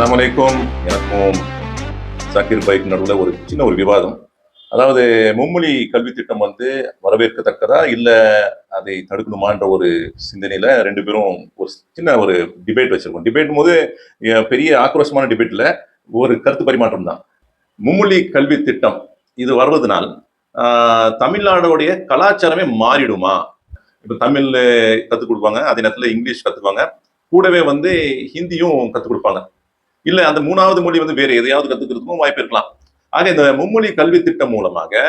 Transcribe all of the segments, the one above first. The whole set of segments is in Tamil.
அஸ்லாம் வலைக்கும் எனக்கும் சக்கீர் பைக் நடுவில் ஒரு சின்ன ஒரு விவாதம். அதாவது மும்மொழி கல்வி திட்டம் வந்து வரவேற்கத்தக்கதா? இல்லை அதை தடுக்கணுமான்ற ஒரு சிந்தனையில் ரெண்டு பேரும் ஒரு சின்ன ஒரு டிபேட் வச்சுருக்கோம். டிபேட் போது பெரிய ஆக்ரோஷமான டிபேட்டில் ஒரு கருத்து பரிமாற்றம் தான். மும்மொழி கல்வி திட்டம் இது வருவதனால் தமிழ்நாடோடைய கலாச்சாரமே மாறிடுமா? இப்போ தமிழ் கற்றுக் கொடுப்பாங்க அதே நேரத்தில் இங்கிலீஷ் கற்றுப்பாங்க கூடவே வந்து ஹிந்தியும் கற்றுக் கொடுப்பாங்க. இல்லை அந்த மூணாவது மொழி வந்து வேற எதையாவது கத்துக்கிறதுக்கும் வாய்ப்பு இருக்கலாம். ஆக இந்த மும்மொழி கல்வி திட்டம் மூலமாக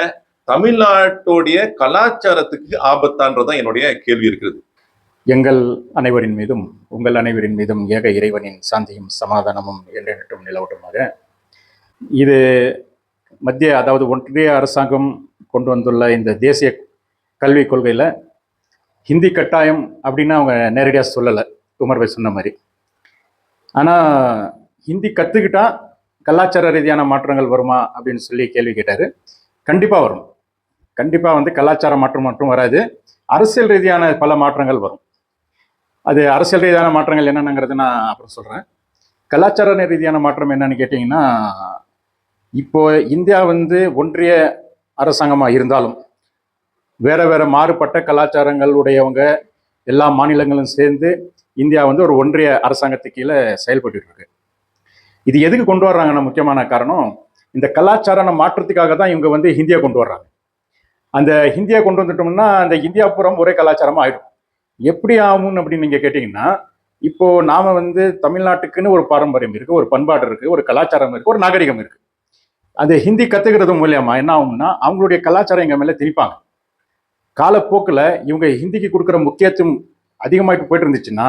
தமிழ்நாட்டுடைய கலாச்சாரத்துக்கு ஆபத்தான்றதான் என்னுடைய கேள்வி இருக்கிறது. எங்கள் அனைவரின் மீதும் உங்கள் அனைவரின் மீதும் ஏக இறைவனின் சாந்தியும் சமாதானமும் என்றென்றும் நிலவட்டுமாக இது மத்திய அதாவது ஒன்றிய அரசாங்கம் கொண்டு வந்துள்ள இந்த தேசிய கல்விக் கொள்கையில் ஹிந்தி கட்டாயம் அப்படின்னு அவங்க நேரடியாக சொல்லலை. உமர்வை சொன்ன மாதிரி. ஆனால் ஹிந்தி கற்றுக்கிட்டா கலாச்சார ரீதியான மாற்றங்கள் வருமா அப்படின்னு சொல்லி கேள்வி கேட்டார். கண்டிப்பாக வரும். கண்டிப்பாக வந்து கலாச்சார மாற்றம் மட்டும் வராது. அரசியல் ரீதியான பல மாற்றங்கள் வரும். அது அரசியல் ரீதியான மாற்றங்கள் என்னென்னங்கிறது நான் அப்புறம் சொல்கிறேன் கலாச்சார ரீதியான மாற்றம் என்னன்னு கேட்டிங்கன்னா இப்போ இந்தியா வந்து ஒன்றிய அரசாங்கமாக இருந்தாலும் வேற வேற மாறுபட்ட கலாச்சாரங்கள் உடையவங்க எல்லா மாநிலங்களும் சேர்ந்து இந்தியா வந்து ஒரு ஒன்றிய அரசாங்கத்துக்கு கீழே செயல்பட்டு இருக்கு. இது எதுக்கு கொண்டு வர்றாங்கன்னா முக்கியமான காரணம் இந்த கலாச்சார மாற்றத்துக்காக தான் இவங்க வந்து ஹிந்தியை கொண்டு வர்றாங்க. அந்த ஹிந்தியை கொண்டு வந்துட்டோம்னா அந்த இந்தியா புறம் ஒரே கலாச்சாரமாக ஆயிடும். எப்படி ஆகும் அப்படின்னு நீங்கள் கேட்டிங்கன்னா இப்போ நாம வந்து தமிழ்நாட்டுக்குன்னு ஒரு பாரம்பரியம் இருக்குது ஒரு பண்பாடு இருக்குது ஒரு கலாச்சாரம் இருக்குது ஒரு நாகரிகம் இருக்குது அந்த ஹிந்தி கற்றுக்கிறது மூலியமா என்ன ஆகும்னா அவங்களுடைய கலாச்சாரம் எங்கள் மேலே திணிப்பாங்க. காலப்போக்கில் இவங்க ஹிந்திக்கு கொடுக்குற முக்கியத்துவம் அதிகமாகிட்டு போயிட்டு இருந்துச்சுன்னா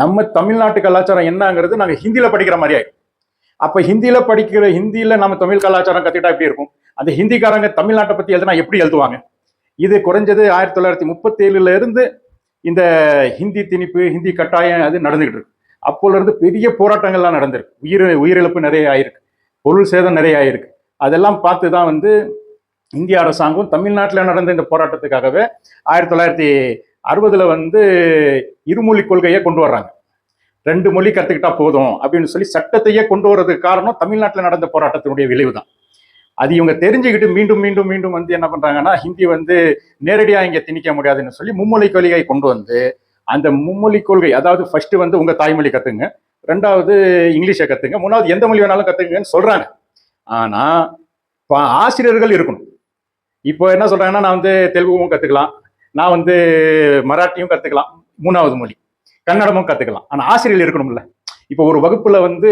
நம்ம தமிழ்நாட்டு கலாச்சாரம் என்னங்கிறது நாங்கள் ஹிந்தியில் படிக்கிற மாதிரி ஆயிடும் அப்போ ஹிந்தியில் படிக்கிற ஹிந்தியில் நம்ம தமிழ் கலாச்சாரம் கற்றுக்கிட்டா எப்படி இருக்கும்? அந்த ஹிந்திக்காரங்க தமிழ்நாட்டை பற்றி எழுதுனா எப்படி எழுதுவாங்க? இது குறைஞ்சது ஆயிரத்தி தொள்ளாயிரத்தி முப்பத்தேழுல இருந்து இந்த ஹிந்தி திணிப்பு ஹிந்தி கட்டாயம் அது நடந்துகிட்டு இருக்கு. அப்போலேருந்து பெரிய போராட்டங்கள்லாம் நடந்திருக்கு. உயிர் உயிரிழப்பு நிறைய ஆயிருக்கு. பொருள் சேதம் நிறைய ஆயிருக்கு. அதெல்லாம் பார்த்து தான் வந்து இந்திய அரசாங்கம் தமிழ்நாட்டில் நடந்த இந்த போராட்டத்துக்காகவே ஆயிரத்தி தொள்ளாயிரத்தி அறுபதில் வந்து இருமொழி கொள்கையை கொண்டு வர்றாங்க. ரெண்டு மொழி கற்றுக்கிட்டா போதும் அப்படின்னு சொல்லி சட்டத்தையே கொண்டு வர்றதுக்கு காரணம் தமிழ்நாட்டில் நடந்த போராட்டத்தினுடைய விளைவு தான் அது இவங்க தெரிஞ்சுக்கிட்டு மீண்டும் மீண்டும் மீண்டும் வந்து என்ன பண்ணுறாங்கன்னா ஹிந்தி வந்து நேரடியாக இங்கே திணிக்க முடியாதுன்னு சொல்லி மும்மொழி கொள்கையை கொண்டு வந்து அந்த மும்மொழி கொள்கை அதாவது ஃபர்ஸ்ட் வந்து உங்கள் தாய்மொழி கற்றுங்க ரெண்டாவது இங்கிலீஷை கற்றுங்க மூணாவது எந்த மொழி வேணாலும் கத்துங்கன்னு சொல்கிறாங்க ஆனால் இப்போ ஆசிரியர்கள் இருக்கணும். இப்போ என்ன சொல்கிறாங்கன்னா நான் வந்து தெலுங்கும் கற்றுக்கலாம் நான் வந்து மராட்டியும் கற்றுக்கலாம் மூணாவது மொழி. கன்னடமும் கத்துக்கலாம். ஆனா ஆசிரியர்கள் இருக்கணும்ல. இப்போ ஒரு வகுப்புல வந்து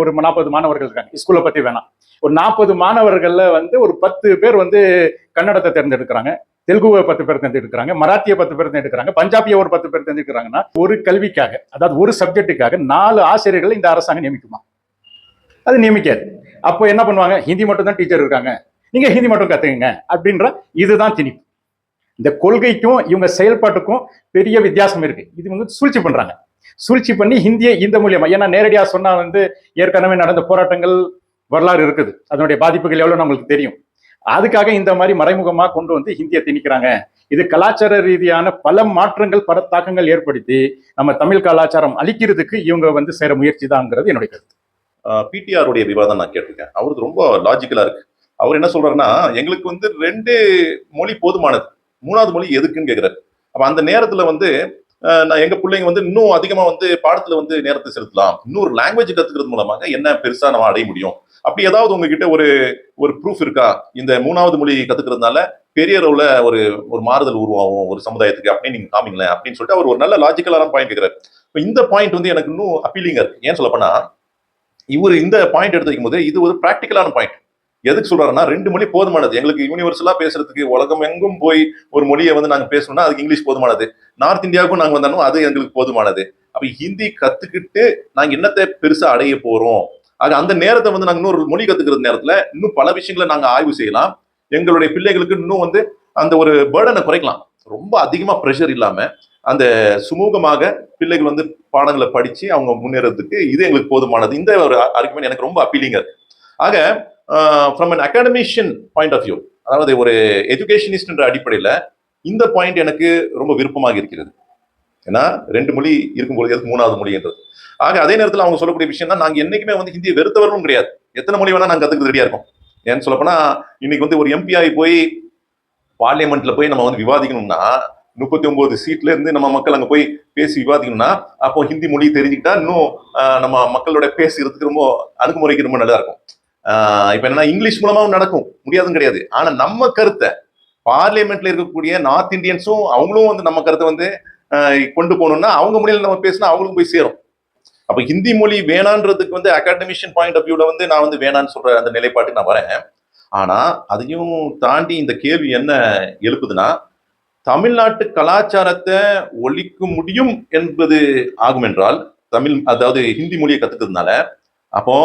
ஒரு நாற்பது மாணவர்கள் இருக்காங்க. ஸ்கூலை பத்தி வேணாம். ஒரு நாற்பது மாணவர்கள்ல வந்து ஒரு பத்து பேர் வந்து கன்னடத்தை தேர்ந்தெடுக்கிறாங்க. தெலுங்குவை பத்து பேர் தேர்ந்தெடுக்கிறாங்க. மராத்திய பத்து பேர் தேர்ந்தெடுக்கிறாங்க. பஞ்சாபிய ஒரு பத்து பேர் தேர்ந்தெடுக்கிறாங்கன்னா ஒரு கல்விக்காக அதாவது ஒரு சப்ஜெக்ட்டுக்காக நாலு ஆசிரியர்களை இந்த அரசாங்கம் நியமிக்குமா? அது நியமிக்காது. அப்போ என்ன பண்ணுவாங்க? ஹிந்தி மட்டும் தான் டீச்சர் இருக்காங்க. நீங்க ஹிந்தி மட்டும் கத்துக்குங்க. அப்படின்ற இதுதான் திணிப்பு. இந்த கொள்கைக்கும் இவங்க செயல்பாட்டுக்கும் பெரிய வித்தியாசம் இருக்கு. இது வந்து சூழ்ச்சி பண்றாங்க. சூழ்ச்சி பண்ணி ஹிந்தியை இந்த மூலியமா ஏன்னா நேரடியாக சொன்னா வந்து ஏற்கனவே நடந்த போராட்டங்கள் வரலாறு இருக்குது. அதனுடைய பாதிப்புகள் எவ்வளவு நம்மளுக்கு தெரியும். அதுக்காக இந்த மாதிரி மறைமுகமா கொண்டு வந்து ஹிந்தியை திணிக்கிறாங்க. இது கலாச்சார ரீதியான பல மாற்றங்கள் பல தாக்கங்கள் ஏற்படுத்தி நம்ம தமிழ் கலாச்சாரம் அழிக்கிறதுக்கு இவங்க வந்து சேர முயற்சி தான்ங்கிறது என்னுடைய கருத்து. பிடிஆருடைய விவாதம் நான் கேட்டிருக்கேன். அவருக்கு ரொம்ப லாஜிக்கலா இருக்கு. அவர் என்ன சொல்றாருன்னா எங்களுக்கு வந்து ரெண்டு மொழி போதுமானது. மூணாவது மொழி எதுக்குன்னு கேட்குறாரு அப்போ அந்த நேரத்தில் வந்து நான் எங்கள் பிள்ளைங்க வந்து இன்னும் அதிகமாக வந்து பாடத்தில் வந்து நேரத்தை செலுத்தலாம். இன்னொரு லாங்குவேஜ் கற்றுக்கிறது மூலமாக என்ன பெருசாக நம்ம அடைய முடியும்? அப்படி ஏதாவது உங்ககிட்ட ஒரு ஒரு ப்ரூஃப் இருக்கா? இந்த மூணாவது மொழி கற்றுக்கிறதுனால பெரிய அளவில் ஒரு ஒரு மாறுதல் உருவாகும் ஒரு சமுதாயத்துக்கு அப்படின்னு நீங்கள் காமிங்களேன் அப்படின்னு சொல்லிட்டு அவர் ஒரு நல்ல லாஜிக்கலான பாயிண்ட் கேட்குறாரு இப்போ இந்த பாயிண்ட் வந்து எனக்கு இன்னும் அப்பீலிங்காக இருக்குது ஏன் சொல்லப்போனால் இவர் இந்த பாயிண்ட் எடுத்து வைக்கும் போது இது ஒரு ப்ராக்டிக்கலான பாயிண்ட் எதுக்கு சொல்றாருன்னா ரெண்டு மொழி போதுமானது. எங்களுக்கு யூனிவர்சலா பேசுறதுக்கு உலகம் எங்கும் போய் ஒரு மொழியை வந்து நாங்க பேசணும்னா அதுக்கு இங்கிலீஷ் போதுமானது. நார்த் இந்தியாவுக்கும் நாங்க வந்தாலும் அது எங்களுக்கு போதுமானது. அப்ப ஹிந்தி கத்துக்கிட்டு நாங்க என்னத்தை பெருசா அடைய போறோம்? ஆக அந்த நேரத்தை வந்து நாங்க இன்னொரு மொழி கத்துக்கிறது நேரத்துல இன்னும் பல விஷயங்களை நாங்க ஆய்வு செய்யலாம். எங்களுடைய பிள்ளைகளுக்கு இன்னும் வந்து அந்த ஒரு பேர்டனை குறைக்கலாம். ரொம்ப அதிகமா ப்ரெஷர் இல்லாம அந்த சுமூகமாக பிள்ளைகள் வந்து பாடங்களை படிச்சு அவங்க முன்னேறதுக்கு இது எங்களுக்கு போதுமானது. இந்த ஒரு ஆர்குமெண்ட் எனக்கு ரொம்ப அப்பீலிங்க ஆக from an academician point of view அதாவது ஒரு எஜுகேஷனிஸ்ட் என்ற அடிப்படையில் இந்த பாயிண்ட் எனக்கு ரொம்ப விருப்பமாக இருக்கிறது. ஏன்னா ரெண்டு மொழி இருக்கும்பொழுது எதுக்கு மூணாவது மொழின்றது ஆக அதே நேரத்தில் அவங்க சொல்லக்கூடிய விஷயம் தான் நாங்கள் என்றைக்குமே வந்து ஹிந்தியை வெறுத்தவர்களும் கிடையாது. எத்தனை மொழி வேணால் நாங்கள் கற்றுக்கிறது ரெடியாக இருக்கோம். ஏன்னு சொல்லப்போனால் இன்னைக்கு வந்து ஒரு எம்பிஐ போய் பார்லிமெண்ட்டில் போய் நம்ம வந்து விவாதிக்கணும்னா முப்பத்தி ஒன்பது சீட்ல இருந்து நம்ம மக்கள் அங்கே போய் பேசி விவாதிக்கணும்னா அப்போ ஹிந்தி மொழி தெரிஞ்சுக்கிட்டா இன்னும் நம்ம மக்களோட பேசுறதுக்கு ரொம்ப அணுகுமுறைக்கு ரொம்ப நல்லா இருக்கும். இப்போ என்னன்னா இங்கிலீஷ் மூலமாகவும் நடக்கும். முடியாதுன்னு கிடையாது. ஆனா நம்ம கருத்தை பார்லிமெண்ட்ல இருக்கக்கூடிய நார்த் இந்தியன்ஸும் அவங்களும் வந்து நம்ம கருத்தை வந்து கொண்டு போகணும்னா அவங்க மொழியில நம்ம பேசினா அவங்களுக்கும் போய் சேரும். அப்ப ஹிந்தி மொழி வேணான்றதுக்கு வந்து அகாடமிஷியன் பாயிண்ட் ஆஃப் வியூல வந்து நான் வந்து வேணான்னு சொல்ற அந்த நிலைப்பாட்டுக்கு நான் வரேன். ஆனா அதையும் தாண்டி இந்த கேள்வி என்ன எழுப்புதுன்னா தமிழ்நாட்டு கலாச்சாரத்தை ஒழிக்க முடியும் என்பது ஆகும் என்றால் தமிழ் அதாவது ஹிந்தி மொழியை கத்துக்கிறதுனால அப்போ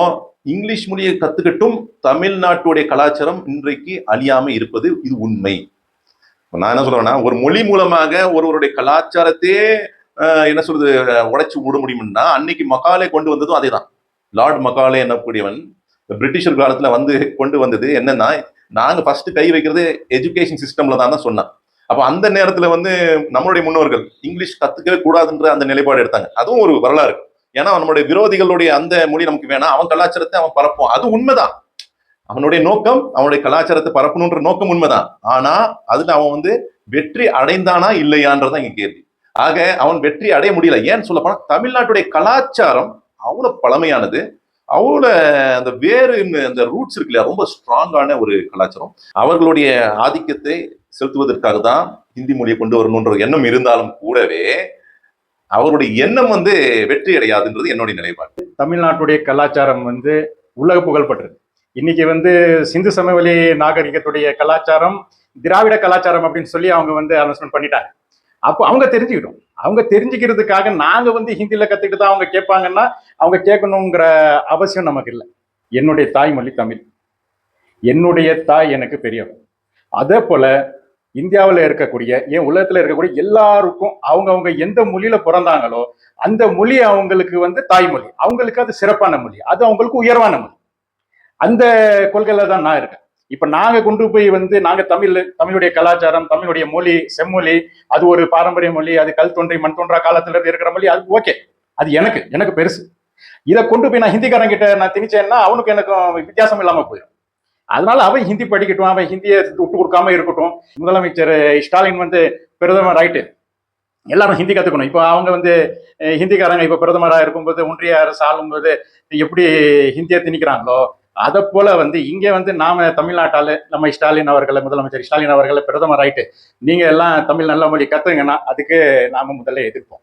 இங்கிலீஷ் மொழியை கத்துக்கட்டும் தமிழ்நாட்டுடைய கலாச்சாரம் இன்றைக்கு அழியாமல் இருப்பது இது உண்மை. நான் என்ன சொல்றேன்னா ஒரு மொழி மூலமாக ஒருவருடைய கலாச்சாரத்தையே ஆஹ், என்ன சொல்றது உடைச்சு விட முடியும்னா அன்னைக்கு மகாலே கொண்டு வந்ததும் அதேதான். லார்ட் மகாலே என்னக்கூடியவன் பிரிட்டிஷர் காலத்துல வந்து கொண்டு வந்தது என்னன்னா நாங்க ஃபர்ஸ்ட் கை வைக்கிறது எஜுகேஷன் சிஸ்டம்ல தான் தான் சொன்னான். அப்போ அந்த நேரத்துல வந்து நம்மளுடைய முன்னோர்கள் இங்கிலீஷ் கத்துக்கவே கூடாதுன்ற அந்த நிலைப்பாடு எடுத்தாங்க. அதுவும் ஒரு வரலாறு. ஏன்னா நம்மளுடைய விரோதிகளுடைய அந்த மொழி நமக்கு வேணாம். அவன் கலாச்சாரத்தை அவன் பரப்பும் அது உண்மைதான். அவனுடைய நோக்கம் அவனுடைய கலாச்சாரத்தை பரப்பணுன்ற நோக்கம் உண்மைதான். ஆனா அதுல அவன் வந்து வெற்றி அடைந்தானா இல்லையான்றதான் இங்க கேள்வி. ஆக அவன் வெற்றி அடைய முடியல. ஏன்னு சொல்ல போனா தமிழ்நாட்டுடைய கலாச்சாரம் அவ்வளவு பழமையானது. அவ்வளோ அந்த வேறு அந்த ரூட்ஸ் இருக்கு இல்லையா ரொம்ப ஸ்ட்ராங்கான ஒரு கலாச்சாரம். அவர்களுடைய ஆதிக்கத்தை செலுத்துவதற்காக தான் ஹிந்தி மொழியை கொண்டு வரணுன்ற எண்ணம் இருந்தாலும் கூடவே அவருடைய எண்ணம் வந்து வெற்றி அடையாதுன்றது என்னுடைய நிலைப்பாடு. தமிழ்நாட்டுடைய கலாச்சாரம் வந்து உலக புகழ்பெற்றது. இன்னைக்கு வந்து சிந்து சமவெளி நாகரிகத்துடைய கலாச்சாரம் திராவிட கலாச்சாரம் அப்படின்னு சொல்லி அவங்க வந்து அனௌன்ஸ்மெண்ட் பண்ணிட்டாங்க. அப்போ அவங்க தெரிஞ்சுக்கிட்டோம். அவங்க தெரிஞ்சுக்கிறதுக்காக நாங்க வந்து ஹிந்தியில கத்துக்கிட்டு தான் அவங்க கேட்பாங்கன்னா அவங்க கேட்கணுங்கிற அவசியம் நமக்கு இல்லை. என்னுடைய தாய்மொழி தமிழ். என்னுடைய தாய் எனக்கு பெரியவன் அதே போல இந்தியாவில் இருக்கக்கூடிய ஏன் உலகத்தில் இருக்கக்கூடிய எல்லாருக்கும் அவங்கவுங்க எந்த மொழியில பிறந்தாங்களோ அந்த மொழி அவங்களுக்கு வந்து தாய்மொழி. அவங்களுக்கு அது சிறப்பான மொழி. அது அவங்களுக்கு உயர்வான மொழி. அந்த கொள்கையில தான் நான் இருக்கேன். இப்ப நாங்க கொண்டு போய் வந்து நாங்க தமிழ் தமிழுடைய கலாச்சாரம் தமிழுடைய மொழி செம்மொழி அது ஒரு பாரம்பரிய மொழி அது கல் தோன்றி மண் தோன்றா காலத்துல இருக்கிற மொழி அது ஓகே. அது எனக்கு எனக்கு பெருசு. இதை கொண்டு போய் நான் ஹிந்திக்காரன் கிட்ட நான் திணிச்சேன்னா அவனுக்கு எனக்கும் வித்தியாசம் இல்லாம போயிடும் அதனால அவன் ஹிந்தி படிக்கட்டும் அவன் ஹிந்தியை விட்டு கொடுக்காம இருக்கட்டும். முதலமைச்சர் ஸ்டாலின் வந்து பிரதமர் ஆயிட்டு எல்லாரும் ஹிந்தி கற்றுக்கணும் இப்போ அவங்க வந்து ஹிந்திக்காரங்க இப்போ பிரதமராக இருக்கும்போது ஒன்றிய அரசு ஆளும்போது எப்படி ஹிந்தியை திணிக்கிறாங்களோ அதை போல வந்து இங்கே வந்து நாம தமிழ்நாட்டால் நம்ம ஸ்டாலின் அவர்களை முதலமைச்சர் ஸ்டாலின் அவர்களை பிரதமர் ஆயிட்டு நீங்கள் எல்லாம் தமிழ் நல்ல மொழி கற்றுங்கன்னா அதுக்கு நாம முதல்ல எதிர்ப்போம்.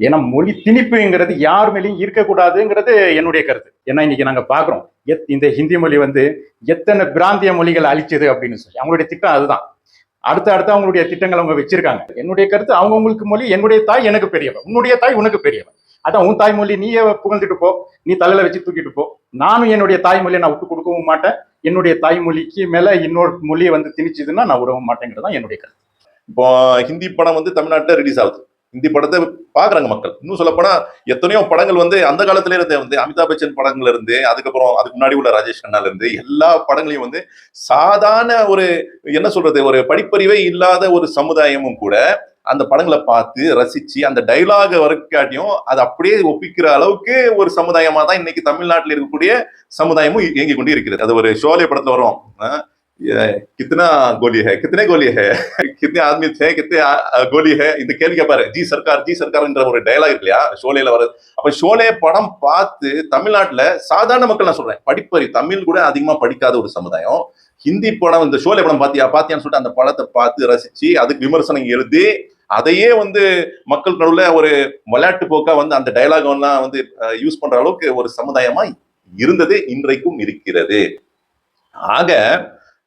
ஏன்னா மொழி திணிப்புங்கிறது யார் மேலேயும் இருக்கக்கூடாதுங்கிறது என்னுடைய கருத்து. ஏன்னா இன்னைக்கு நாங்கள் பார்க்குறோம். எத் இந்த ஹிந்தி மொழி வந்து எத்தனை பிராந்திய மொழிகளை அழிச்சது அப்படின்னு சொல்லி. அவங்களுடைய திட்டம் அதுதான். அடுத்து அடுத்து அவங்களுடைய திட்டங்கள் அவங்க வச்சிருக்காங்க. என்னுடைய கருத்து அவங்கவுங்களுக்கு மொழி என்னுடைய தாய் எனக்கு பெரியவன் உன்னுடைய தாய் உனக்கு பெரியவன் அதான் உன் தாய்மொழி நீயே புகழ்ந்துட்டு போ. நீ தலையில வச்சு தூக்கிட்டு போ. நானும் என்னுடைய தாய்மொழியை நான் விட்டு கொடுக்கவும் மாட்டேன். என்னுடைய தாய்மொழிக்கு மேல இன்னொரு மொழியை வந்து திணிச்சதுன்னா நான் விடவும் மாட்டேங்கிறது தான் என்னுடைய கருத்து. இப்போ ஹிந்தி படம் வந்து தமிழ்நாட்டில் ரிலீஸ் ஆகுது. ஹிந்தி படத்தை பாக்குறாங்க மக்கள். இன்னும் சொல்லப்போனா எத்தனையோ படங்கள் வந்து அந்த காலத்துல இருந்தே வந்து அமிதாப் பச்சன் படங்கள்ல இருந்து அதுக்கப்புறம் அதுக்கு முன்னாடி உள்ள ராஜேஷ் கண்ணால இருந்து எல்லா படங்களையும் வந்து சாதாரண ஒரு என்ன சொல்றது ஒரு படிப்பறிவே இல்லாத ஒரு சமுதாயமும் கூட அந்த படங்களை பார்த்து ரசிச்சு அந்த டைலாக வரைக்காட்டியும் அதை அப்படியே ஒப்பிக்கிற அளவுக்கு ஒரு சமுதாயமா தான் இன்னைக்கு தமிழ்நாட்டில் இருக்கக்கூடிய சமுதாயமும் இயங்கி கொண்டு இருக்கிறது. அது ஒரு ஷோலே படத்துல வரும். அஹ் கித்தனா கோலி ஹே கித்தனை கோலி ஹே கித்தனை ஆத்மி थे कितने கோலி ஹே இந்த கேள்வி கேட்பாரு ஜி சர்க்கார் ஜி சர்க்கார்ன்ற ஒரு டயலாக் இருக்கு இல்லையா ஷோலேல வருது அப்ப ஷோலே படம் பார்த்து தமிழ்நாட்டுல சாதாரண மக்கள் நான் சொல்றேன் படிப்பறி தமிழ் கூட அதிகமா படிக்காத ஒரு சமுதாயம் ஹிந்தி படம் இந்த ஷோலே படம் பாத்தியா பாத்தியான்னு சொல்லிட்டு அந்த படத்தை பார்த்து ரசிச்சு அதுக்கு விமர்சனம் எழுதி அதையே வந்து மக்கள் நடுவுல ஒரு விளையாட்டு போக்கா வந்து அந்த டயலாக் எல்லாம் வந்து யூஸ் பண்ற அளவுக்கு ஒரு சமுதாயமா இருந்தது இன்றைக்கும் இருக்கிறது ஆக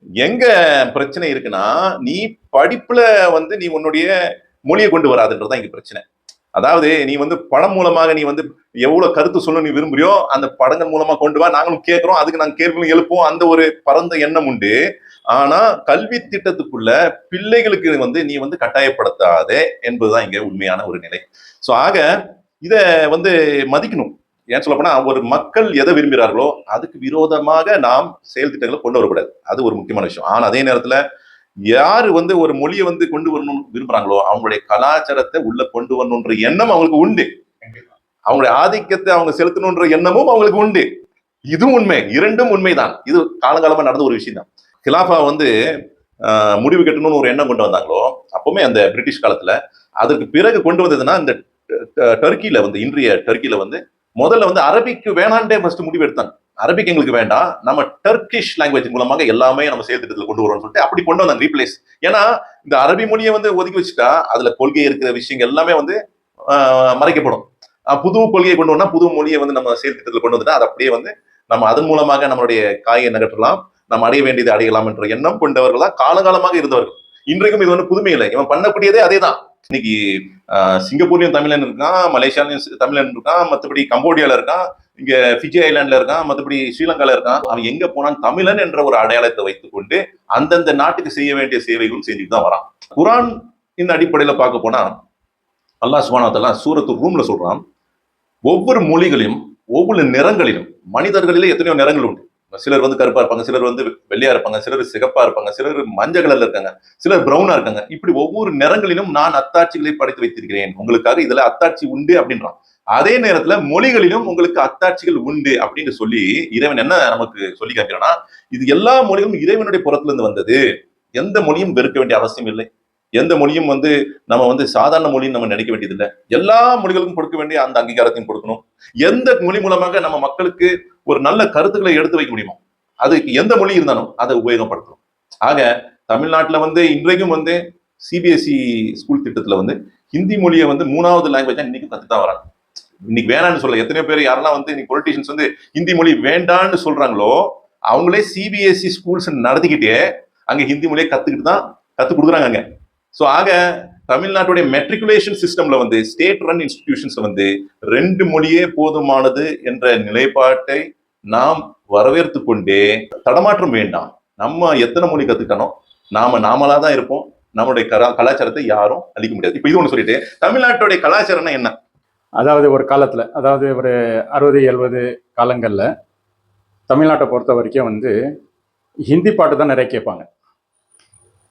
எங்க பிரச்சனை இருக்குன்னா நீ படிப்புல வந்து நீ உன்னுடைய மொழியை கொண்டு வராதுன்றதான் இங்க பிரச்சனை. அதாவது நீ வந்து படம் மூலமாக நீ வந்து எவ்வளவு கருத்து சொல்ல நீ விரும்புறியோ அந்த படங்கள் மூலமா கொண்டு வா. நாங்களும் கேட்கிறோம் அதுக்கு நாங்க கேள்விகளும் எழுப்போம் அந்த ஒரு பரந்த எண்ணம் உண்டு. ஆனா கல்வி திட்டத்துக்குள்ள பிள்ளைகளுக்கு வந்து நீ வந்து கட்டாயப்படுத்தாதே என்பதுதான் இங்க உண்மையான ஒரு நிலை. சோ ஆக இத வந்து மதிக்கணும். ஏன் சொல்ல போனா ஒரு மக்கள் எதை விரும்புகிறார்களோ அதுக்கு விரோதமாக நாம் செயல் திட்டங்களை கொண்டு வரக்கூடாது. அது ஒரு முக்கியமான விஷயம். ஆனா அதே நேரத்துல யாரு வந்து ஒரு மொழியை வந்து கொண்டு வரணும் விரும்புறாங்களோ அவங்களுடைய கலாச்சாரத்தை உள்ள கொண்டு வரணுன்ற எண்ணம் அவங்களுக்கு உண்டு. அவங்களுடைய ஆதிக்கத்தை அவங்க செலுத்தணுன்ற எண்ணமும் அவங்களுக்கு உண்டு. இதுவும் உண்மை. இரண்டும் உண்மைதான். இது காலங்காலமா நடந்த ஒரு விஷயம் தான் கிலாஃபா வந்து முடிவு கட்டணும்னு ஒரு எண்ணம் கொண்டு வந்தாங்களோ அப்பவுமே அந்த பிரிட்டிஷ் காலத்துல அதற்கு பிறகு கொண்டு வந்ததுன்னா இந்த ட- டர்க்கில வந்து இன்றைய டர்க்கில வந்து முதல்ல வந்து அரபிக்கு வேணாண்டே ஃபர்ஸ்ட் முடிவு எடுத்தாங்க அரபிக் எங்களுக்கு வேண்டாம். நம்ம டர்கிஷ் லாங்குவேஜ் மூலமாக எல்லாமே நம்ம செயல்திட்டத்தில் கொண்டு வரோம்னு சொல்லிட்டு அப்படி கொண்டு வந்தாங்க ரீப்ளேஸ் ஏன்னா இந்த அரபி மொழியை வந்து ஒதுக்கி வச்சுட்டா அதுல கொள்கை இருக்கிற விஷயங்கள் எல்லாமே வந்து மறைக்கப்படும். புது கொள்கையை கொண்டு வந்தா புது மொழியை வந்து நம்ம செயல்திட்டத்தில் கொண்டு வந்துட்டா அது அப்படியே வந்து நம்ம அதன் மூலமாக நம்மளுடைய காயை நகற்றலாம். நம்ம அடைய வேண்டியது அடையலாம் என்ற எண்ணம் கொண்டவர்களா காலகாலமாக இருந்தவர்கள். இன்றைக்கும் இது வந்து புதுமை இல்லை இவன் பண்ணக்கூடியதே அதே தான் இன்னைக்கு சிங்கப்பூர்லயும் தமிழன் இருக்கான் மலேசியாலையும் தமிழன் இருக்கான் மற்றபடி கம்போடியால இருக்கான் இங்க ஃபிஜி ஐலாண்ட்ல இருக்கான் மற்றபடி ஸ்ரீலங்கால இருக்கான். அவன் எங்க போனான்? தமிழன் என்ற ஒரு அடையாளத்தை வைத்துக்கொண்டு அந்தந்த நாட்டுக்கு செய்ய வேண்டிய சேவைகளும் செஞ்சுட்டு தான் வரான். குரான் இந்த அடிப்படையில பார்க்க போனா அல்லாஹ் சுபானத்தெல்லாம் சூரத்து ரூம்ல சொல்றான் ஒவ்வொரு மொழிகளிலும் ஒவ்வொரு நிறங்களிலும் மனிதர்களிலே எத்தனையோ நிறங்கள் உண்டு. சிலர் வந்து கருப்பா இருப்பாங்க சிலர் வந்து வெள்ளையா இருப்பாங்க சிலர் சிகப்பா இருப்பாங்க சிலர் மஞ்சள் கலர்ல இருக்காங்க சிலர் ப்ரௌனா இருக்காங்க. இப்படி ஒவ்வொரு நிறங்களிலும் நான் அத்தாட்சிகளை படைத்து வைத்திருக்கிறேன். உங்களுக்காக இதுல அத்தாட்சி உண்டு அப்படின்றான். அதே நேரத்துல மொழிகளிலும் உங்களுக்கு அத்தாட்சிகள் உண்டு அப்படின்னு சொல்லி இறைவன் என்ன நமக்கு சொல்லி காட்டுறான்னா இது எல்லா மொழிகளும் இறைவனுடைய புறத்துல இருந்து வந்தது. எந்த மொழியும் வெறுக்க வேண்டிய அவசியம் இல்லை. எந்த மொழியும் வந்து நம்ம வந்து சாதாரண மொழின்னு நம்ம நினைக்க வேண்டியதில்லை. எல்லா மொழிகளுக்கும் கொடுக்க வேண்டிய அந்த அங்கீகாரத்தையும் கொடுக்கணும். எந்த மொழி மூலமாக நம்ம மக்களுக்கு ஒரு நல்ல கருத்துக்களை எடுத்து வைக்க முடியுமோ அதுக்கு எந்த மொழி இருந்தாலும் அதை உபயோகப்படுத்தணும். ஆக தமிழ்நாட்டில் வந்து இன்றைக்கும் வந்து சிபிஎஸ்இ ஸ்கூல் திட்டத்தில் வந்து ஹிந்தி மொழியை வந்து மூணாவது லாங்குவேஜாக இன்னைக்கும் கற்று தான் வராங்க. இன்னைக்கு வேணாம்னு சொல்ல எத்தனையோ பேர் யாரெல்லாம் வந்து இன்னைக்கு பொலிட்டீஷியன்ஸ் வந்து ஹிந்தி மொழி வேண்டான்னு சொல்றாங்களோ அவங்களே சிபிஎஸ்இ ஸ்கூல்ஸ் நடத்திக்கிட்டே அங்கே ஹிந்தி மொழியை கற்றுக்கிட்டு தான் கற்றுக் கொடுக்குறாங்க அங்கே. ஸோ ஆக தமிழ்நாட்டுடைய மெட்ரிகுலேஷன் சிஸ்டம்ல வந்து ஸ்டேட் ரன் இன்ஸ்டிடியூஷன்ஸ் வந்து ரெண்டு மொழியே போதுமானது என்ற நிலைப்பாட்டை நாம் வரவேற்று கொண்டே தடமாற்றம் வேண்டாம். நம்ம எத்தனை மொழி கத்துக்கணும்? நாம நாமளா தான் இருப்போம். நம்மளுடைய கரா கலாச்சாரத்தை யாரும் அழிக்க முடியாது. இப்போ இது ஒன்று சொல்லிட்டு தமிழ்நாட்டுடைய கலாச்சாரம்னா என்ன? அதாவது ஒரு காலத்தில் அதாவது ஒரு அறுபது எழுபது காலங்களில் தமிழ்நாட்டை பொறுத்த வரைக்கும் வந்து ஹிந்தி பாட்டு தான் நிறைய கேட்பாங்க.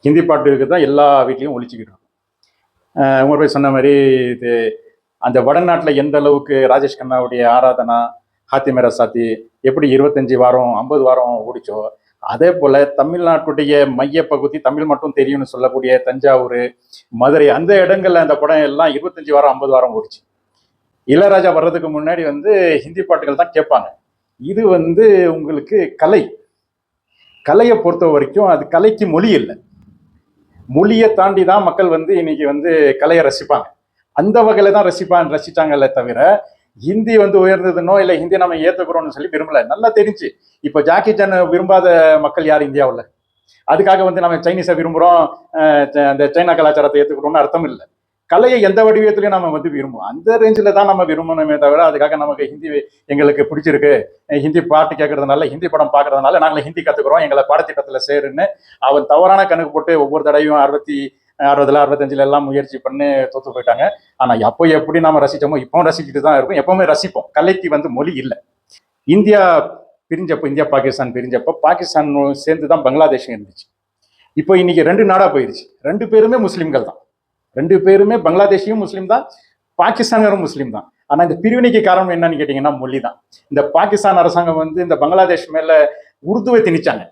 ஹிந்தி பாட்டுக்கு தான் எல்லா வீட்லேயும் ஒழிச்சிக்கிட்டு இருக்கும். போய் சொன்ன மாதிரி இது அந்த வடநாட்டில் எந்த அளவுக்கு ராஜேஷ் கண்ணாவுடைய ஆராதனா ஹாத்திமேரா சாத்தி எப்படி இருபத்தஞ்சி வாரம் ஐம்பது வாரம் ஓடிச்சோ அதே போல தமிழ்நாட்டுடைய மையப்பகுதி தமிழ் மட்டும் தெரியும்னு சொல்லக்கூடிய தஞ்சாவூர் மதுரை அந்த இடங்கள்ல அந்த படம் எல்லாம் இருபத்தஞ்சி வாரம் ஐம்பது வாரம் ஓடிச்சு. இளையராஜா வர்றதுக்கு முன்னாடி வந்து ஹிந்தி பாட்டுகள் தான் கேட்பாங்க. இது வந்து உங்களுக்கு கலை. கலையை பொறுத்த வரைக்கும் அது கலைக்கு மொழி இல்லை. மொழியை தாண்டி தான் மக்கள் வந்து இன்னைக்கு வந்து கலையை ரசிப்பாங்க. அந்த வகையில தான் ரசிப்பான் ரசிச்சாங்கல்ல தவிர ஹிந்தி வந்து உயர்ந்ததுனோ இல்லை ஹிந்தி நம்ம ஏற்றுக்கிறோம்னு சொல்லி விரும்பல. நல்லா தெரிஞ்சு. இப்போ ஜாக்கி சான் விரும்பாத மக்கள் யார் இந்தியாவில்? அதுக்காக வந்து நம்ம சைனீஸை விரும்புகிறோம் அந்த சைனா கலாச்சாரத்தை ஏற்றுக்கிறோம்னு அர்த்தம் இல்லை. கலையை எந்த வடிவத்திலையும் நம்ம வந்து விரும்புவோம்? அந்த ரேஞ்சில் தான் நம்ம விரும்பணுமே தவிர அதுக்காக நமக்கு ஹிந்தி எங்களுக்கு பிடிச்சிருக்கு. ஹிந்தி பாட்டு கேட்கறதுனால ஹிந்தி படம் பார்க்கறதுனால நாங்கள் ஹிந்தி கற்றுக்குறோம் எங்களை பாடத்திட்டத்தில் சேருன்னு அவன் தவறான கணக்கு போட்டு ஒவ்வொரு தடவையும் அறுபத்தி அறுபதுல அறுபத்தஞ்சுல எல்லாம் முயற்சி பண்ணி தோத்து போயிட்டாங்க. ஆனால் அப்போ எப்படி நம்ம ரசித்தோமோ இப்போவும் ரசிச்சுட்டு தான் இருக்கும். எப்பவுமே ரசிப்போம். கலைக்கு வந்து மொழி இல்லை. இந்தியா பிரிஞ்சப்போ இந்தியா பாகிஸ்தான் பிரிஞ்சப்போ பாகிஸ்தான் சேர்ந்து தான் பங்களாதேஷும் இருந்துச்சு. இப்போ இன்னைக்கு ரெண்டு நாடாக போயிடுச்சு ரெண்டு பேருமே முஸ்லீம்கள் தான். ரெண்டு பேருமே பங்களாதேஷியும் முஸ்லீம் தான் பாகிஸ்தானரும் முஸ்லீம் தான். ஆனால் இந்த பிரிவினைக்கு காரணம் என்னன்னு கேட்டிங்கன்னா மொழி தான். இந்த பாகிஸ்தான் அரசாங்கம் வந்து இந்த பங்களாதேஷ் மேலே உருதுவை திணிச்சாங்க.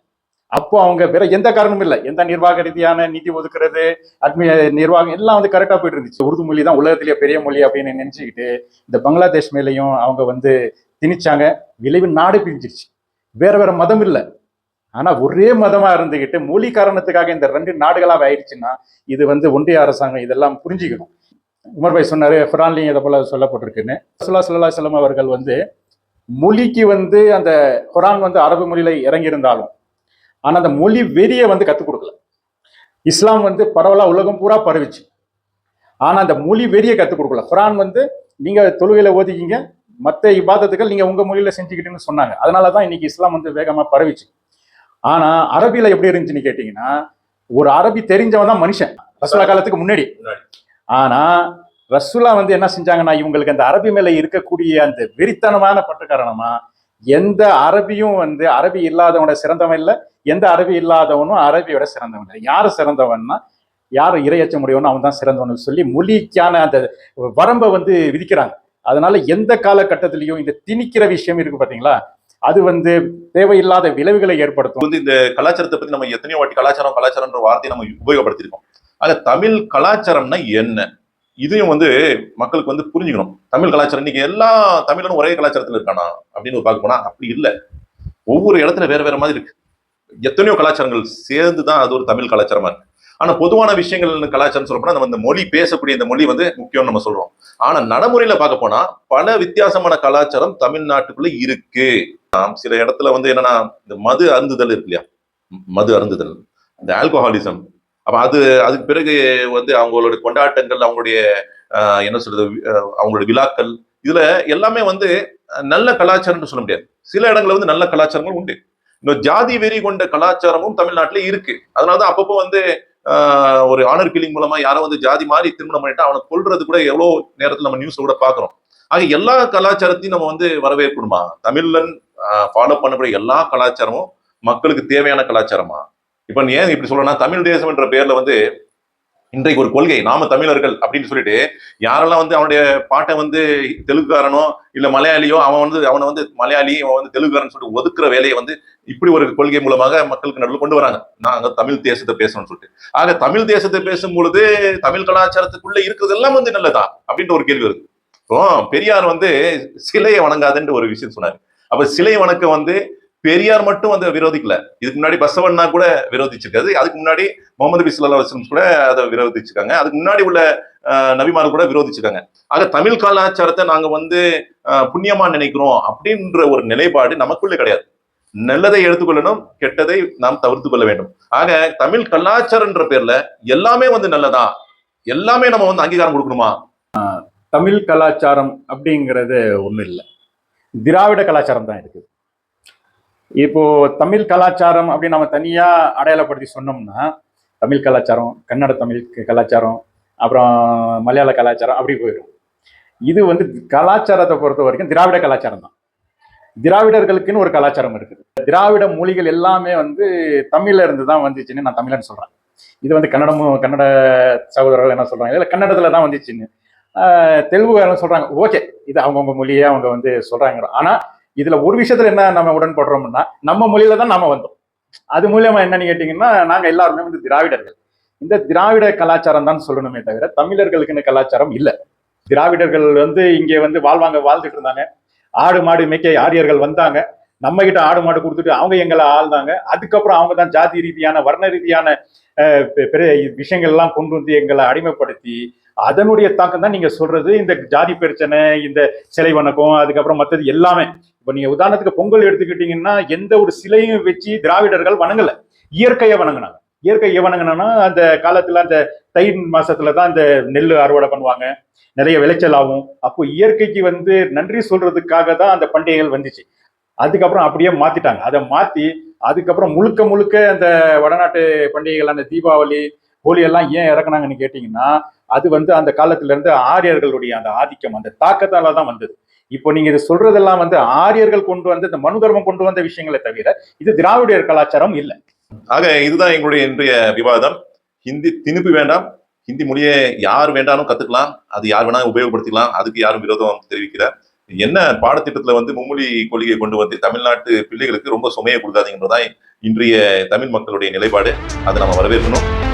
அப்போ அவங்க வேற எந்த காரணமும் இல்லை. எந்த நிர்வாக ரீதியான நிதி ஒதுக்குறது அட்மி நிர்வாகம் எல்லாம் வந்து கரெக்டாக போயிட்டு இருந்துச்சு. உருது மொழி தான் உலகத்திலேயே பெரிய மொழி அப்படின்னு நினச்சிக்கிட்டு இந்த பங்களாதேஷ் மேலேயும் அவங்க வந்து திணிச்சாங்க. விளைவு நாடு பிரிஞ்சிருச்சு. வேற வேற மதம் இல்லை. ஆனா ஒரே மதமா இருந்துகிட்டு மொழி காரணத்துக்காக இந்த ரெண்டு நாடுகளாக ஆயிடுச்சுன்னா இது வந்து ஒன்றிய அரசாங்கம் இதெல்லாம் புரிஞ்சுக்கணும். உமர் பாய் சொன்னாரு குரான்லையும் இதை போல சொல்லப்பட்டிருக்குன்னு. சுல்லா சுல்லா செல்லம் அவர்கள் வந்து மொழிக்கு வந்து அந்த குரான் வந்து அரபு மொழியில இறங்கியிருந்தாலும் ஆனால் ஆனா அந்த மொழி வெறியை வந்து கற்றுக் கொடுக்கல. இஸ்லாம் வந்து பரவலாக உலகம் பூரா பரவிச்சு. ஆனா அந்த மொழி வெறியை கற்றுக் கொடுக்கல. குரான் வந்து நீங்க தொழுகையில ஓதிக்கிங்க மற்ற இபாதத்துக்கள் நீங்க உங்க மொழியில செஞ்சுக்கிட்டீங்கன்னு சொன்னாங்க. அதனால தான் இன்னைக்கு இஸ்லாம் வந்து வேகமா பரவிச்சு. ஆனா அரபியில எப்படி இருந்துச்சுன்னு கேட்டீங்கன்னா ஒரு அரபி தெரிஞ்சவன் தான் மனுஷன். ரசூலா காலத்துக்கு முன்னாடி. ஆனா ரசூலா வந்து என்ன செஞ்சாங்கன்னா இவங்களுக்கு அந்த அரபி மேல இருக்கக்கூடிய அந்த வெறித்தனமான பட்டு காரணமா எந்த அரபியும் வந்து அரபி இல்லாதவனோட சிறந்தவன் இல்லை எந்த அரபி இல்லாதவனும் அரபியோட சிறந்தவன் இல்லை. யார் சிறந்தவன்னா யார் இரையச்ச முடியும்னு அவன் தான் சிறந்தவன் சொல்லி மொழிக்கான அந்த வரம்பை வந்து விதிக்கிறாங்க. அதனால எந்த காலகட்டத்திலையும் இந்த திணிக்கிற விஷயம் இருக்கு பாத்தீங்களா? அது வந்து தேவையில்லாத விளைவுகளை ஏற்படுத்தும். வந்து இந்த கலாச்சாரத்தை பத்தி நம்ம எத்தனையோ வாட்டி கலாச்சாரம் கலாச்சாரம்ன்ற வார்த்தையை நம்ம உபயோகப்படுத்திருக்கோம் ஆக தமிழ் கலாச்சாரம்னா என்ன? இதையும் வந்து மக்களுக்கு வந்து புரிஞ்சுக்கணும். தமிழ் கலாச்சாரம் இன்னைக்கு எல்லா தமிழனும் ஒரே கலாச்சாரத்தில் இருக்கானா? அப்படின்னு பார்க்க போனா அப்படி இல்லை. ஒவ்வொரு இடத்துல வேற வேற மாதிரி இருக்கு. எத்தனையோ கலாச்சாரங்கள் சேர்ந்து தான் அது ஒரு தமிழ் கலாச்சாரமா இருக்கு. ஆனா பொதுவான விஷயங்கள் கலாச்சாரம் சொல்ல போனா நம்ம இந்த மொழி பேசக்கூடிய இந்த மொழி வந்து முக்கியம்னு நம்ம சொல்றோம். ஆனா நடைமுறையில பார்க்க போனா பல வித்தியாசமான கலாச்சாரம் தமிழ்நாட்டுக்குள்ள இருக்கு. ஆம், சில இடத்துல வந்து என்னன்னா இந்த மது அருந்துதல் இருக்கு இல்லையா? மது அருந்துதல். இந்த ஆல்கோஹாலிசம் அப்ப அது அதுக்கு பிறகு வந்து அவங்களுடைய கொண்டாட்டங்கள் அவங்களுடைய என்ன சொல்றது அவங்களுடைய விழாக்கள் இதுல எல்லாமே வந்து நல்ல கலாச்சாரம்னு சொல்ல முடியாது. சில இடங்கள்ல வந்து நல்ல கலாச்சாரங்கள் உண்டு. இந்த ஜாதி வெறி கொண்ட கலாச்சாரமும் தமிழ்நாட்டில் இருக்கு. அதனாலதான் அப்பப்போ வந்து ஒரு ஆனர் கில்லிங் மூலமா யாரோ வந்து ஜாதி மாதிரி திருமணம் பண்ணிட்டா அவனை கொள்றது கூட எவ்வளவு நேரத்துல நம்ம நியூஸ் கூட பாக்குறோம் ஆக எல்லா கலாச்சாரத்தையும் நம்ம வந்து வரவேற்கணுமா? தமிழன் ஃபாலோ பண்ணக்கூடிய எல்லா கலாச்சாரமும் மக்களுக்கு தேவையான கலாச்சாரமா? இப்ப நீ ஏன் இப்படி சொல்லணும்னா தமிழ் தேசம் என்ற பேர்ல வந்து இன்றைக்கு ஒரு கொள்கை நாம தமிழர்கள் அப்படின்னு சொல்லிட்டு யாரெல்லாம் வந்து அவனுடைய பாட்டை வந்து தெலுங்குக்காரனோ இல்ல மலையாளியோ அவன் வந்து அவனை வந்து மலையாளி அவன் வந்து தெலுங்குக்காரன் சொல்லிட்டு ஒதுக்குற வேலையை வந்து இப்படி ஒரு கொள்கை மூலமாக மக்களுக்கு நடுவில் கொண்டு வராங்க. நாங்க தமிழ் தேசத்தை பேசணும்னு சொல்லிட்டு. ஆக தமிழ் தேசத்தை பேசும் பொழுது தமிழ் கலாச்சாரத்துக்குள்ள இருக்கிறது எல்லாம் வந்து நல்லதா? அப்படின்ற ஒரு கேள்வி வருது. இப்போ பெரியார் வந்து சிலையை வணங்காதுன்ற ஒரு விஷயம் சொன்னார். அப்ப சிலை வணக்கம் வந்து பெரியார் மட்டும் வந்து விரோதிக்கல. இதுக்கு முன்னாடி பசவண்ணா கூட விரோதிச்சிருக்காது அதுக்கு முன்னாடி முகமது நபி வசலம் கூட அதை விரோதிச்சிருக்காங்க. அதுக்கு முன்னாடி உள்ள அஹ், நபிமார்கள் கூட விரோதிச்சிருக்காங்க. ஆக தமிழ் கலாச்சாரத்தை நாங்க வந்து புண்ணியமா நினைக்கிறோம் அப்படின்ற ஒரு நிலைப்பாடு நமக்குள்ளே கிடையாது. நல்லதை எடுத்துக்கொள்ளணும் கெட்டதை நாம் தவிர்த்து கொள்ள வேண்டும். ஆக தமிழ் கலாச்சாரம்ன்ற பேர்ல எல்லாமே வந்து நல்லதா? எல்லாமே நம்ம வந்து அங்கீகாரம் கொடுக்கணுமா? தமிழ் கலாச்சாரம் அப்படிங்கிறது ஒன்றும் இல்லை. திராவிட கலாச்சாரம் தான் இருக்குது. இப்போ தமிழ் கலாச்சாரம் அப்படின்னு நம்ம தனியா அடையாளப்படுத்தி சொன்னோம்னா தமிழ் கலாச்சாரம் கன்னட தமிழ் கலாச்சாரம் அப்புறம் மலையாள கலாச்சாரம் அப்படி போயிடும். இது வந்து கலாச்சாரத்தை பொறுத்த வரைக்கும் திராவிட கலாச்சாரம் தான். திராவிடர்களுக்குன்னு ஒரு கலாச்சாரம் இருக்குது. திராவிட மொழிகள் எல்லாமே வந்து தமிழ்ல இருந்து தான் வந்துச்சுன்னு நான் தமிழன் சொல்றேன். இது வந்து கன்னடமும் கன்னட சகோதரர்கள் என்ன சொல்றாங்க? இல்லை கன்னடத்துல தான் வந்துச்சுன்னு. தெலுங்கு என்ன சொல்றாங்க ஓகே இது அவங்கவுங்க மொழியே அவங்க வந்து சொல்றாங்க. ஆனா இதுல ஒரு விஷயத்துல என்ன நம்ம உடன்படுறோம்னா நம்ம மொழியில தான் நாம வந்தோம். அது மூலியமா என்னன்னு கேட்டீங்கன்னா நாங்க எல்லாருமே வந்து திராவிடர்கள். இந்த திராவிட கலாச்சாரம் தான் சொல்லணுமே தவிர தமிழர்களுக்குன்னு கலாச்சாரம் இல்லை. திராவிடர்கள் வந்து இங்கே வந்து வாழ்வாங்க வாழ்ந்துட்டு இருந்தாங்க. ஆடு மாடு மேய்க்க ஆரியர்கள் வந்தாங்க. நம்ம கிட்ட ஆடு மாடு கொடுத்துட்டு அவங்க எங்களை ஆழ்ந்தாங்க அதுக்கப்புறம் அவங்க தான் ஜாதி ரீதியான வர்ண ரீதியான பெ- பெரிய விஷயங்கள் எல்லாம் கொண்டு வந்து எங்களை அடிமைப்படுத்தி அதனுடைய தாக்கம் தான் நீங்க சொல்றது. இந்த ஜாதி பிரச்சனை இந்த சிலை வணக்கம் அதுக்கப்புறம் மற்றது எல்லாமே. இப்ப நீங்க உதாரணத்துக்கு பொங்கல் எடுத்துக்கிட்டீங்கன்னா எந்த ஒரு சிலையும் வச்சு திராவிடர்கள் வணங்கல. இயற்கையை வணங்கினாங்க. இயற்கையை வணங்கினா அந்த காலத்துல அந்த தை மாசத்துல தான் அந்த நெல் அறுவடை பண்ணுவாங்க. நிறைய விளைச்சல் ஆகும். அப்போ இயற்கைக்கு வந்து நன்றி சொல்றதுக்காக தான் அந்த பண்டிகைகள் வந்துச்சு. அதுக்கப்புறம் அப்படியே மாத்திட்டாங்க. அதை மாத்தி அதுக்கப்புறம் முழுக்க முழுக்க அந்த வடநாட்டு பண்டிகைகள் அந்த தீபாவளி ஹோலி எல்லாம் ஏன் இறக்குனாங்கன்னு கேட்டீங்கன்னா அது வந்து அந்த காலத்துல இருந்து ஆரியர்களுடைய அந்த ஆதிக்கம் அந்த தாக்கத்தால தான் வந்தது. இப்போ நீங்க இது சொல்றதெல்லாம் வந்து ஆரியர்கள் கொண்டு வந்த இந்த மனு தர்மம் கொண்டு வந்த விஷயங்களை தவிர இது திராவிடர் கலாச்சாரம் இல்லை. ஆக இதுதான் எங்களுடைய இன்றைய விவாதம். ஹிந்தி திணிப்பு வேண்டாம். ஹிந்தி மொழியை யார் வேண்டாலும் கத்துக்கலாம். அது யார் வேணாலும் உபயோகப்படுத்திக்கலாம். அதுக்கு யாரும் விரோதம் தெரிவிக்கிற என்ன பாடத்திட்டத்துல வந்து மும்மொழி கொள்கையை கொண்டு வந்து தமிழ்நாட்டு பிள்ளைகளுக்கு ரொம்ப சுமையை கொடுக்காதீங்கன்றதான் இன்றைய தமிழ் மக்களுடைய நிலைப்பாடு. அதை நம்ம வரவேற்கணும்.